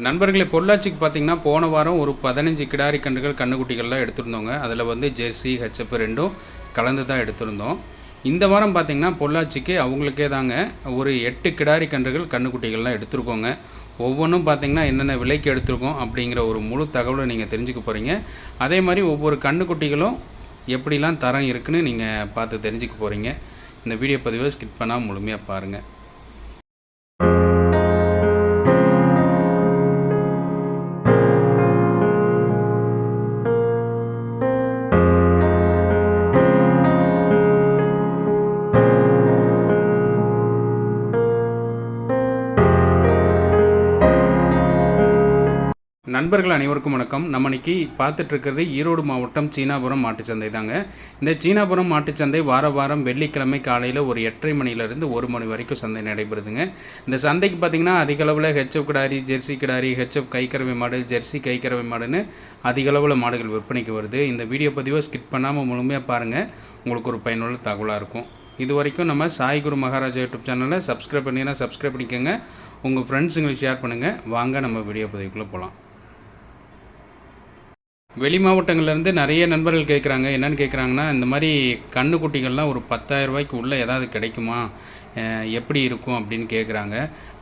நண்பர்களே பொள்ளாச்சிக்கு பார்த்தீங்கன்னா போன வாரம் ஒரு பதினஞ்சு கிடாரி கன்றுகள் கண்ணுக்குட்டிகள்லாம் எடுத்திருந்தோங்க. அதில் வந்து ஜெர்சி ஹெச்எப் ரெண்டும் கலந்து தான் எடுத்திருந்தோம். இந்த வாரம் பார்த்தீங்கன்னா பொள்ளாச்சிக்கு அவங்களுக்கே தாங்க ஒரு எட்டு கிடாரி கன்றுகள் கன்றுக்குட்டிகள்லாம் எடுத்திருக்கோங்க. ஒவ்வொன்றும் பார்த்தீங்கன்னா என்னென்ன விலைக்கு எடுத்திருக்கோம் அப்படிங்கிற ஒரு முழு தகவலை நீங்கள் தெரிஞ்சுக்க போகிறீங்க அதே மாதிரி ஒவ்வொரு கன்றுக்குட்டிகளும் எப்படிலாம் தரம் இருக்குன்னு நீங்கள் பார்த்து தெரிஞ்சுக்க போகிறீங்க இந்த வீடியோ பதிவை ஸ்கிப் பண்ணால் முழுமையாக பாருங்கள் நண்பர்கள் அனைவருக்கும் வணக்கம். நம்ம இன்னைக்கு பார்த்துட்டு இருக்கிறது ஈரோடு மாவட்டம் சீனாபுரம் மாட்டுச்சந்தை தாங்க. இந்த சீனாபுரம் மாட்டுச்சந்தை வார வாரம் வெள்ளிக்கிழமை காலையில் ஒரு எட்டரை மணிலேருந்து ஒரு மணி வரைக்கும் சந்தை நடைபெறுதுங்க. இந்த சந்தைக்கு பார்த்தீங்கன்னா அதிகளவில் ஹெச்எஃப் கிடாரி ஜெர்சி கிடாரி ஹெச்எஃப் கைக்கறவை மாடு ஜெர்சி கைக்கறவை மாடுன்னு அதிகளவில் மாடுகள் விற்பனைக்கு வருது. இந்த வீடியோ பதிவை ஸ்கிப் பண்ணாமல் முழுமையாக பாருங்கள் உங்களுக்கு ஒரு பயனுள்ள தகவலாக இருக்கும். இது வரைக்கும் நம்ம சாய் குரு மகாராஜா யூடியூப் சேனலை சப்ஸ்கிரைப் பண்ணினா சப்ஸ்கிரைப் பண்ணிக்கோங்க. உங்கள் ஃப்ரெண்ட்ஸுங்களுக்கு ஷேர் பண்ணுங்கள் வாங்க நம்ம வீடியோ பதிவுக்குள்ளே போகலாம் வெளி மாவட்டங்கள்லேருந்து நிறைய நண்பர்கள் கேட்குறாங்க. என்னென்னு கேட்குறாங்கன்னா இந்த மாதிரி கண்ணுக்குட்டிகள்லாம் ஒரு 10000 ரூபாய்க்கு உள்ளே ஏதாவது கிடைக்குமா? எப்படி இருக்கும் அப்படின்னு கேட்குறாங்க.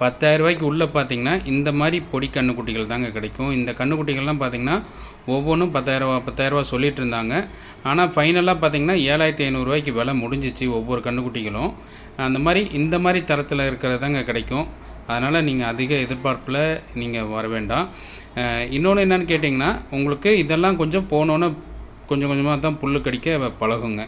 10000 ரூபாய்க்கு உள்ளே பார்த்தீங்கன்னா இந்த மாதிரி பொடி கண்ணுக்குட்டிகள் தாங்க கிடைக்கும். இந்த கண்ணுக்குட்டிகள்லாம் பார்த்தீங்கன்னா ஒவ்வொன்றும் பத்தாயிரரூபா பத்தாயிரரூபா சொல்லிட்டு இருந்தாங்க. ஆனால் ஃபைனலாக பார்த்தீங்கன்னா ஏழாயிரத்தி ஐநூறுரூவாய்க்கு விலை முடிஞ்சிச்சு ஒவ்வொரு கண்ணுக்குட்டிகளும் அந்த மாதிரி இந்த மாதிரி தரத்தில் இருக்கிறதாங்க கிடைக்கும். அதனால் நீங்கள் அதிக எதிர்பார்ப்பில் நீங்கள் வர வேண்டாம். இன்னொன்று என்னன்னு கேட்டிங்கன்னா உங்களுக்கு இதெல்லாம் கொஞ்சம் போனோன்னே கொஞ்சம் கொஞ்சமாக தான் புல் கடிக்க பழகுங்க.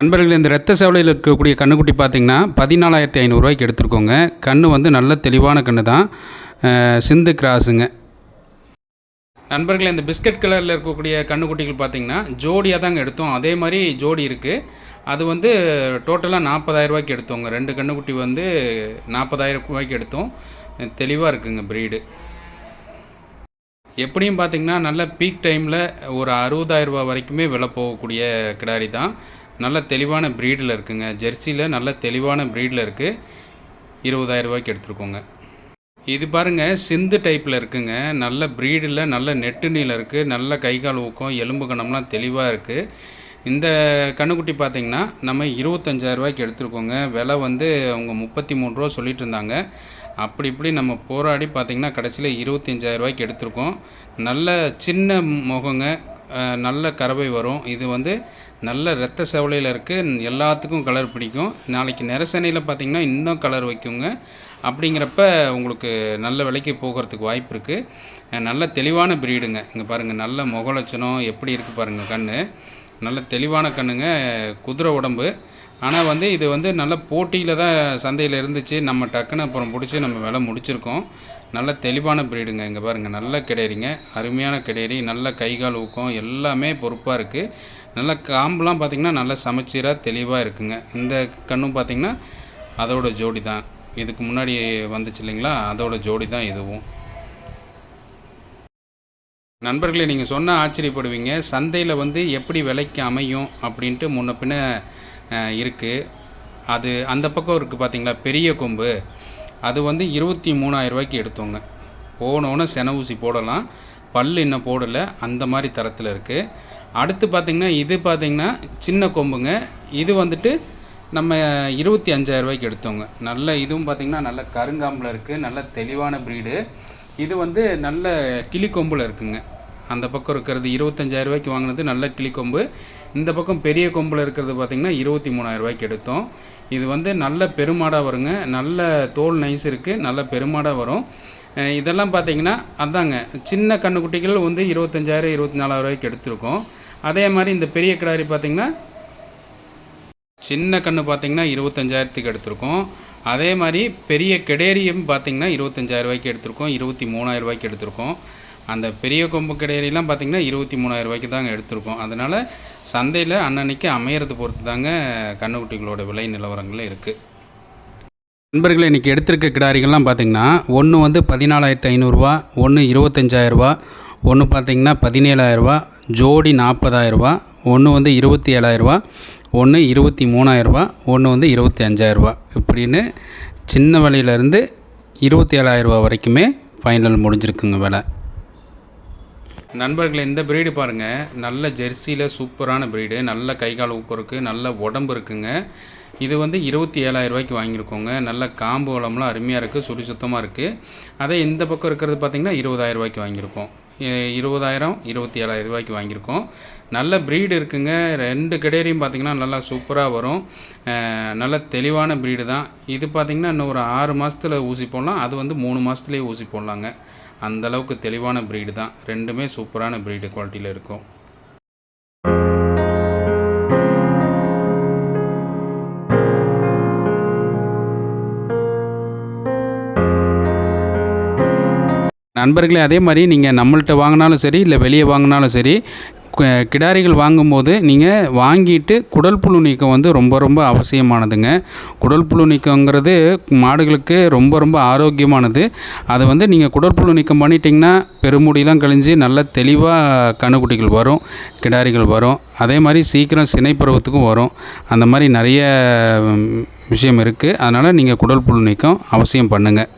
நண்பர்கள் இந்த ரத்த சேவலையில் இருக்கக்கூடிய கண்ணுக்குட்டி பார்த்தீங்கன்னா பதினாலாயிரத்தி ஐநூறுரூவாய்க்கு எடுத்துருக்கோங்க. கண்ணு வந்து நல்ல தெளிவான கண்ணு தான். சிந்து கிராஸுங்க. நண்பர்களே இந்த பிஸ்கட் கலரில் இருக்கக்கூடிய கண்ணுக்குட்டிகள் பார்த்தீங்கன்னா ஜோடியாக தாங்க எடுத்தோம். அதே மாதிரி ஜோடி இருக்குது அது வந்து டோட்டலாக நாற்பதாயிரரூபாய்க்கு எடுத்தோங்க. ரெண்டு கண்ணுக்குட்டி வந்து நாற்பதாயிரம் ரூபாய்க்கு எடுத்தோம். தெளிவாக இருக்குங்க ப்ரீடு எப்படியும் பார்த்தீங்கன்னா நல்ல பீக் டைமில் ஒரு அறுபதாயிரரூபா வரைக்குமே விலை போகக்கூடிய கிடாரி தான். நல்ல தெளிவான ப்ரீடில் இருக்குங்க. ஜெர்சியில் நல்ல தெளிவான ப்ரீடில் இருக்குது இருபதாயிரரூபாய்க்கு எடுத்துருக்கோங்க. இது பாருங்க சிந்து டைப்பில் இருக்குங்க. நல்ல ப்ரீடில் நல்ல நெட்டு நீளம் இருக்குது நல்ல கை கால் ஊக்கம் எலும்பு கணம்லாம் தெளிவாக இருக்குது இந்த கண்ணுக்குட்டி பார்த்தீங்கன்னா நம்ம இருபத்தஞ்சாயிரம் எடுத்துருக்கோங்க. விலை வந்து அவங்க முப்பத்தி மூணு ரூபா சொல்லிட்டு இருந்தாங்க. அப்படி இப்படி நம்ம போராடி பார்த்திங்கன்னா கடைசியில் இருபத்தஞ்சாயிரரூபாய்க்கு எடுத்திருக்கோம். நல்ல சின்ன முகங்க நல்ல கறவை வரும். இது வந்து நல்ல ரத்த செவலையில் இருக்குது எல்லாத்துக்கும் கலர் பிடிக்கும். நாளைக்கு நெரசனையில் பார்த்தீங்கன்னா இன்னும் கலர் வைக்குங்க. அப்படிங்கிறப்ப உங்களுக்கு நல்ல விலைக்கு போகிறதுக்கு வாய்ப்பு இருக்குது நல்ல தெளிவான ப்ரீடுங்க இங்கே பாருங்கள் நல்ல முகலட்சணம் எப்படி இருக்குது பாருங்கள் கண் நல்ல தெளிவான கண்ணுங்க குதிரை உடம்பு. ஆனால் வந்து இது வந்து நல்ல போட்டியில் தான் சந்தையில் இருந்துச்சு. நம்ம டக்குன்னு அப்புறம் பிடிச்சி நம்ம விலை முடிச்சிருக்கோம். நல்ல தெளிவான ப்ரீடுங்க இங்கே பாருங்கள் நல்ல கிடையறிங்க. அருமையான கிடையறி நல்ல கை கால் ஊக்கம் எல்லாமே பொறுப்பாக இருக்குது நல்ல காம்புலாம் பார்த்திங்கன்னா நல்ல சமச்சீராக தெளிவாக இருக்குங்க. இந்த கண்ணும் பார்த்திங்கன்னா அதோட ஜோடி தான். இதுக்கு முன்னாடி வந்துச்சு இல்லைங்களா? அதோட ஜோடி தான் இதுவும். நண்பர்களே நீங்கள் சொன்னால் ஆச்சரியப்படுவீங்க. சந்தையில் வந்து எப்படி விலைக்கு அமையும் அப்படின்ட்டு முன்ன பின்ன இருக்குது அது அந்த பக்கம் இருக்குது பார்த்தீங்களா பெரிய கொம்பு. அது வந்து இருபத்தி மூணாயிரம் ரூபாய்க்கு எடுத்தோங்க. போனோன்னே சென ஊசி போடலாம். பல் இன்னும் போடலை. அந்த மாதிரி தரத்தில் இருக்குது அடுத்து பார்த்திங்கன்னா இது பார்த்திங்கன்னா சின்ன கொம்புங்க. இது வந்துட்டு நம்ம இருபத்தி அஞ்சாயிரரூபாய்க்கு எடுத்தோங்க. நல்ல இதுவும் பார்த்திங்கன்னா நல்ல கருங்காம்பில் இருக்குது நல்ல தெளிவான ப்ரீடு இது வந்து நல்ல கிளிக்கொம்பில் இருக்குங்க. அந்த பக்கம் இருக்கிறது இருபத்தஞ்சாயிரம் ரூபாய்க்கு வாங்கினது நல்ல கிளிக்கொம்பு இந்த பக்கம் பெரிய கொம்பில் இருக்கிறது பார்த்திங்கன்னா இருபத்தி மூணாயிரம் ரூபாய்க்கு எடுத்தோம். இது வந்து நல்ல பெருமாடாக வருங்க. நல்ல தோல் நைஸ் இருக்குது நல்ல பெருமாடாக வரும். இதெல்லாம் பார்த்தீங்கன்னா அதாங்க. சின்ன கண்ணுக்குட்டிகள் வந்து இருபத்தஞ்சாயிரம் இருபத்தி நாலாயிரம் ரூபாய்க்கு எடுத்திருக்கோம். அதே மாதிரி இந்த பெரிய கிடாரி பார்த்திங்கன்னா சின்ன கன்று பார்த்தீங்கன்னா இருபத்தஞ்சாயிரத்துக்கு எடுத்திருக்கோம். அதே மாதிரி பெரிய கெடேரியும் பார்த்தீங்கன்னா இருபத்தஞ்சாயிரம் ரூபாய்க்கு எடுத்திருக்கோம். இருபத்தி மூணாயிரம் ரூபாய்க்கு எடுத்திருக்கோம். அந்த பெரிய கொம்பு கெடேரியெலாம் பார்த்தீங்கன்னா இருபத்தி மூணாயிரம் ரூபாய்க்கு தாங்க எடுத்திருக்கோம். அதனால் சந்தையில் அன்னன்னைக்கு அமையறது பொறுத்து தாங்க கன்றுக்குட்டிகளோட விலை நிலவரங்கள் இருக்குது நண்பர்களை இன்றைக்கி எடுத்திருக்க கிடாரிகள்லாம் பார்த்திங்கன்னா ஒன்று வந்து பதினாலாயிரத்து ஐநூறுரூவா ஒன்று இருபத்தஞ்சாயிரரூபா ஒன்று பார்த்தீங்கன்னா பதினேழாயிரரூபா ஜோடி நாற்பதாயிரரூபா ஒன்று வந்து இருபத்தி ஏழாயிரரூபா ஒன்று இருபத்தி மூணாயிரரூபா ஒன்று வந்து இருபத்தி அஞ்சாயிரரூபா. இப்படின்னு சின்ன விலையிலேருந்து இருபத்தி ஏழாயிரரூபா வரைக்குமே ஃபைனல் முடிஞ்சிருக்குங்க விலை. நண்பர்களை இந்த ப்ரீடு பாருங்கள் நல்ல ஜெர்சியில் சூப்பரான ப்ரீடு நல்ல கை கால் ஊக்கம் இருக்குது நல்ல உடம்பு இருக்குங்க. இது வந்து இருபத்தி ஏழாயிரம் ரூபாய்க்கு வாங்கியிருக்கோங்க. நல்ல காம்பு வளம்லாம் அருமையாக இருக்குது சுடி சுத்தமாக இருக்குது அதே இந்த பக்கம் இருக்கிறது பார்த்திங்கன்னா இருபதாயிரம் ரூபாய்க்கு வாங்கியிருக்கோம். இருபதாயிரம் இருபத்தி ஏழாயிரம் ரூபாய்க்கு வாங்கியிருக்கோம். நல்ல ப்ரீடு இருக்குங்க. ரெண்டு கிடையிலையும் பார்த்திங்கன்னா நல்லா சூப்பராக வரும். நல்ல தெளிவான ப்ரீடு தான். இது பார்த்திங்கன்னா இன்னும் ஒரு ஆறு மாதத்தில் ஊசி போடலாம். அது வந்து மூணு மாதத்துலேயே ஊசி போடலாங்க. அந்த அளவுக்கு தெளிவான ப்ரீடு தான். ரெண்டுமே சூப்பரான ப்ரீடு குவாலிட்டியில் இருக்கும். நண்பர்களே அதே மாதிரி நீங்கள் நம்மள்ட்ட வாங்கினாலும் சரி இல்லை வெளியே வாங்கினாலும் சரி கிடாரிகள் வாங்கும்போது நீங்கள் வாங்கிட்டு குடல் புழு நீக்கம் வந்து ரொம்ப ரொம்ப அவசியமானதுங்க. குடல் புழு நீக்கங்கிறது மாடுகளுக்கு ரொம்ப ரொம்ப ஆரோக்கியமானது. அதை வந்து நீங்கள் குடல் புழு நீக்கம் பண்ணிட்டீங்கன்னா பெருமுடியெலாம் கழிஞ்சு நல்ல தெளிவாக கணுக்குட்டிகள் வரும் கிடாரிகள் வரும். அதே மாதிரி சீக்கிரம் சினைப்பருவத்துக்கும் வரும். அந்த மாதிரி நிறைய விஷயம் இருக்குது அதனால் நீங்கள் குடல் புழு நீக்கம் அவசியம் பண்ணுங்கள்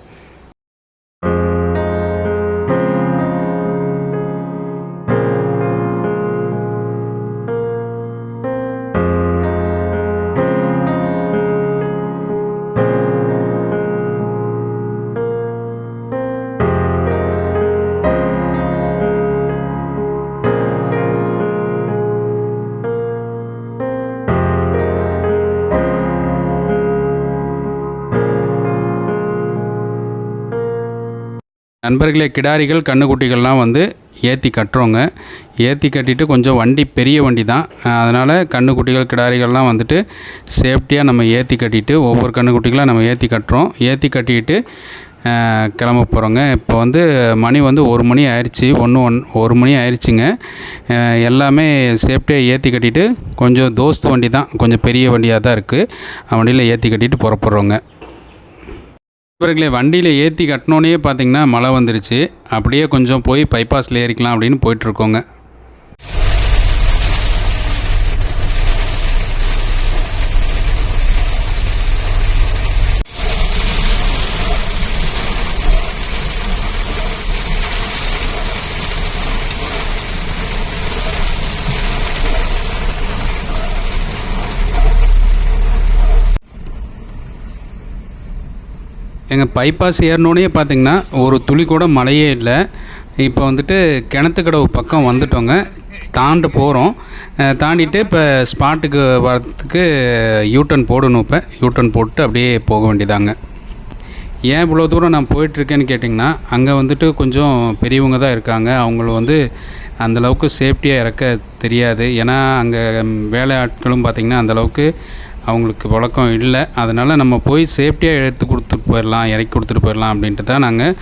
நண்பர்களே கிடாரிகள் கண்ணுக்குட்டிகள்லாம் வந்து ஏற்றி கட்டுறோங்க. ஏற்றி கட்டிட்டு கொஞ்சம் வண்டி பெரிய வண்டி தான். அதனால் கண்ணுக்குட்டிகள் கிடாரிகள்லாம் வந்துட்டு சேஃப்டியாக நம்ம ஏற்றி கட்டிட்டு ஒவ்வொரு கண்ணுக்குட்டிகளாக நம்ம ஏற்றி கட்டுறோம். ஏற்றி கட்டிட்டு கிளம்ப போகிறோங்க இப்போ வந்து மணி வந்து ஒரு மணி ஆயிடுச்சு ஒன்று ஒன் ஒரு மணி ஆயிடுச்சுங்க எல்லாமே சேஃப்டியாக ஏற்றி கட்டிட்டு கொஞ்சம் தோஸ்து வண்டி தான். கொஞ்சம் பெரிய வண்டியாக தான் இருக்குது வண்டியில் ஏற்றி கட்டிட்டு புறப்படுறோங்க. நண்பர்களே வண்டியில் ஏற்றி கட்டினோன்னே பார்த்தீங்கன்னா மழை வந்துருச்சு. அப்படியே கொஞ்சம் போய் பைபாஸில் ஏறிக்கலாம் அப்படின்னு போயிட்டுருக்கோங்க எங்கள் பைபாஸ் ஏறினோடனே பார்த்தீங்கன்னா ஒரு துளி கூட மழையே இல்லை. இப்போ வந்துட்டு கிணத்துக்கடவு பக்கம் வந்துட்டோங்க. தாண்ட போகிறோம் தாண்டிட்டு இப்போ ஸ்பாட்டுக்கு வரத்துக்கு யூட்டன் போடணும் இப்போ. யூட்டன் போட்டு அப்படியே போக வேண்டியதாங்க. ஏன் இவ்வளோ தூரம் நான் போயிட்டுருக்கேன்னு கேட்டிங்கன்னா அங்கே வந்துட்டு கொஞ்சம் பெரியவங்க தான் இருக்காங்க. அவங்கள வந்து அந்தளவுக்கு சேஃப்டியாக இறக்க தெரியாது. ஏன்னா அங்கே வேலை ஆட்களும் பார்த்திங்கன்னா அந்தளவுக்கு அவங்களுக்கு வழக்கம் இல்லை. அதனால் நம்ம போய் சேஃப்டியாக எடுத்து கொடுத்துட்டு போயிடலாம் இறக்கி கொடுத்துட்டு போயிடலாம் அப்படின்ட்டு தான் நாங்கள்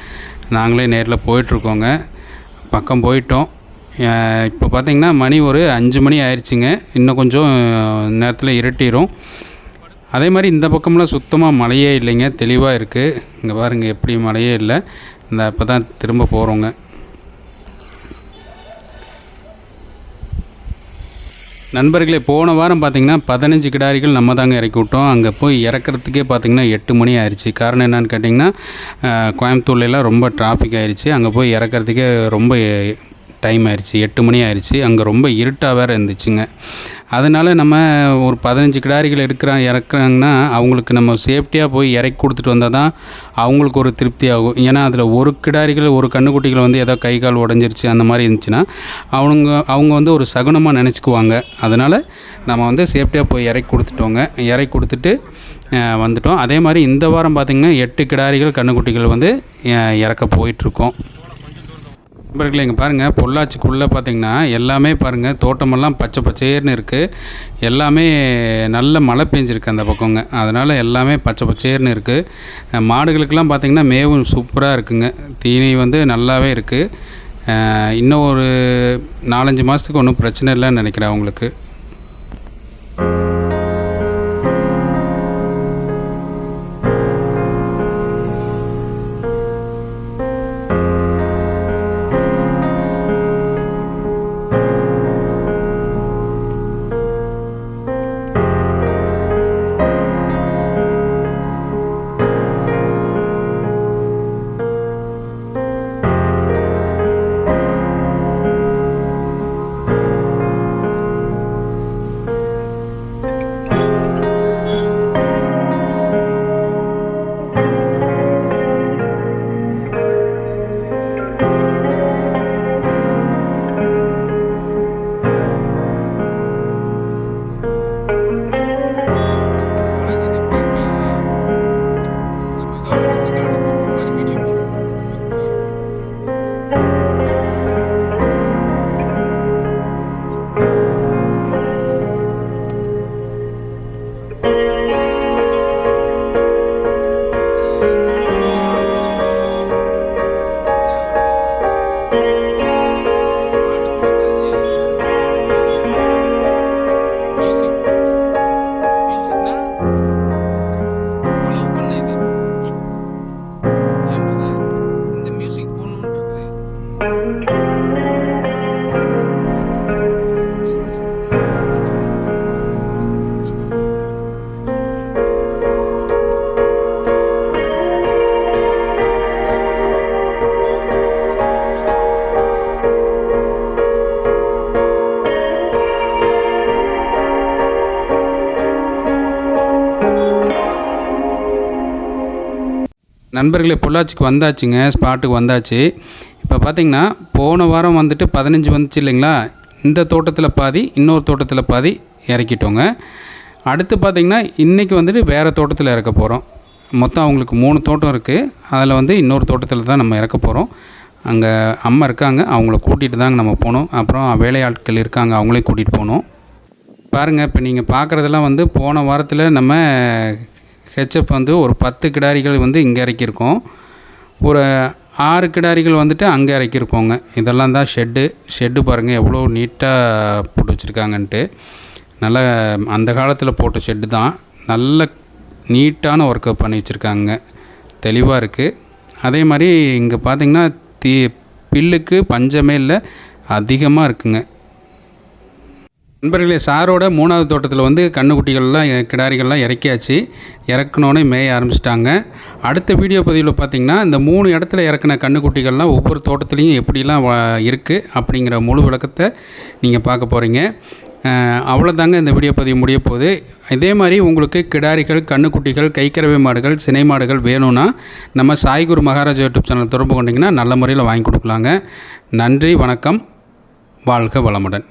நாங்களே நேரில் போயிட்டுருக்கோங்க. பக்கம் போயிட்டோம். இப்போ பார்த்திங்கன்னா மணி ஒரு அஞ்சு மணி ஆயிடுச்சுங்க இன்னும் கொஞ்சம் நேரத்தில் இருட்டிடும் அதே மாதிரி இந்த பக்கம்லாம் சுத்தமாக மழையே இல்லைங்க. தெளிவாக இருக்குது இங்கே பாருங்க எப்படி மழையே இல்லை. இந்த இப்போ தான் திரும்ப போகிறோங்க நண்பர்களே போன வாரம் பார்த்தீங்கன்னா பதினஞ்சு கிடாரிகள் நம்ம தாங்க இறக்கி விட்டோம். அங்கே போய் இறக்குறதுக்கே பார்த்தீங்கன்னா எட்டு மணி ஆயிடுச்சு காரணம் என்னென்னு கேட்டிங்கன்னா கோயம்புத்தூர்லாம் ரொம்ப டிராஃபிக் ஆயிடுச்சு அங்கே போய் இறக்குறதுக்கே ரொம்ப டைம் ஆயிடுச்சு எட்டு மணி ஆயிடுச்சு அங்கே ரொம்ப இருட்டாக வேறு இருந்துச்சுங்க. அதனால் நம்ம ஒரு பதினஞ்சு கிடாரிகள் எடுக்கிறாங்க இறக்குறாங்கன்னா அவங்களுக்கு நம்ம சேஃப்டியாக போய் இறக்கி கொடுத்துட்டு வந்தால் தான் அவங்களுக்கு ஒரு திருப்தி ஆகும். ஏன்னா அதில் ஒரு கிடாரிகள் ஒரு கண்ணுக்குட்டிகள் வந்து ஏதோ கை கால் உடஞ்சிருச்சு அந்த மாதிரி இருந்துச்சுன்னா அவங்க அவங்க வந்து ஒரு சகுனமாக நினச்சிக்குவாங்க. அதனால் நம்ம வந்து சேஃப்டியாக போய் இறக்கி கொடுத்துட்டோங்க. இறக்கி கொடுத்துட்டு வந்துட்டோம். அதே மாதிரி இந்த வாரம் பார்த்திங்கன்னா எட்டு கிடாரிகள் கண்ணுக்குட்டிகள் வந்து இறக்க போயிட்டுருக்கோம். நண்பர்களே இங்கே பாருங்கள் பொள்ளாச்சிக்குள்ளே பார்த்தீங்கன்னா எல்லாமே பாருங்கள் தோட்டமெல்லாம் பச்சை பச்சேர்னு இருக்குது எல்லாமே நல்ல மழை பெஞ்சிருக்கு அந்த பக்கங்க. அதனால் எல்லாமே பச்சை பச்சேர்னு இருக்குது மாடுகளுக்கெல்லாம் பார்த்திங்கன்னா மேவும் சூப்பராக இருக்குங்க. தீனி வந்து நல்லாவே இருக்குது இன்னும் ஒரு நாலஞ்சு மாதத்துக்கு ஒன்றும் பிரச்சனை இல்லைன்னு நினைக்கிறேன் அவங்களுக்கு. நண்பர்களே பொள்ளாச்சிக்கு வந்தாச்சுங்க ஸ்பாட்டுக்கு வந்தாச்சு. இப்போ பார்த்தீங்கன்னா போன வாரம் வந்துட்டு பதினஞ்சு வந்துச்சு இல்லைங்களா? இந்த தோட்டத்தில் பாதி இன்னொரு தோட்டத்தில் பாதி இறக்கிட்டோங்க. அடுத்து பார்த்திங்கன்னா இன்றைக்கி வந்துட்டு வேறு தோட்டத்தில் இறக்க போகிறோம் மொத்தம் அவங்களுக்கு மூணு தோட்டம் இருக்குது அதில் வந்து இன்னொரு தோட்டத்தில் தான் நம்ம இறக்க போகிறோம் அங்கே அம்மா இருக்காங்க அவங்கள கூட்டிகிட்டு தாங்க நம்ம போகணும் அப்புறம் வேலையாட்கள் இருக்காங்க அவங்களையும் கூட்டிகிட்டு போகணும் பாருங்கள் இப்போ நீங்கள் பார்க்குறதெல்லாம் வந்து போன வாரத்தில் நம்ம ஹெச்எப் வந்து ஒரு பத்து கிடாரிகள் வந்து இங்கே இறக்கியிருக்கோம். ஒரு ஆறு கிடாரிகள் வந்துட்டு அங்கே இறக்கியிருக்கோங்க. இதெல்லாம் தான் ஷெட்டு ஷெட்டு பாருங்கள் எவ்வளோ நீட்டாக போட்டு வச்சுருக்காங்கன்ட்டு. நல்ல அந்த காலத்தில் போட்ட ஷெட்டு தான். நல்ல நீட்டான ஒர்க்கை பண்ணி வச்சுருக்காங்க. தெளிவாக இருக்குது அதே மாதிரி இங்கே பார்த்தீங்கன்னா தீ பில்லுக்கு பஞ்சமே இல்லை அதிகமாக இருக்குங்க. நண்பர்களே சாரோட மூணாவது தோட்டத்தில் வந்து கண்ணுக்குட்டிகள்லாம் கிடாரிகள்லாம் இறக்கியாச்சு. இறக்குனோன்னே மேய ஆரம்பிச்சிட்டாங்க. அடுத்த வீடியோ பதிவில் பார்த்திங்கன்னா இந்த மூணு இடத்துல இறக்குன கண்ணுக்குட்டிகள்லாம் ஒவ்வொரு தோட்டத்துலேயும் எப்படிலாம் இருக்குது அப்படிங்கிற முழு விளக்கத்தை நீங்கள் பார்க்க போகிறீங்க அவ்வளோதாங்க இந்த வீடியோ பதிவு முடிய போகுது. இதே மாதிரி உங்களுக்கு கிடாரிகள் கண்ணுக்குட்டிகள் கைக்கறவை மாடுகள் சினை மாடுகள் வேணும்னா நம்ம சாய்குரு மகாராஜா யூடியூப் சேனல் தொடர்பு கொண்டிங்கன்னா நல்ல முறையில் வாங்கி கொடுக்கலாங்க. நன்றி வணக்கம். வாழ்க வளமுடன்.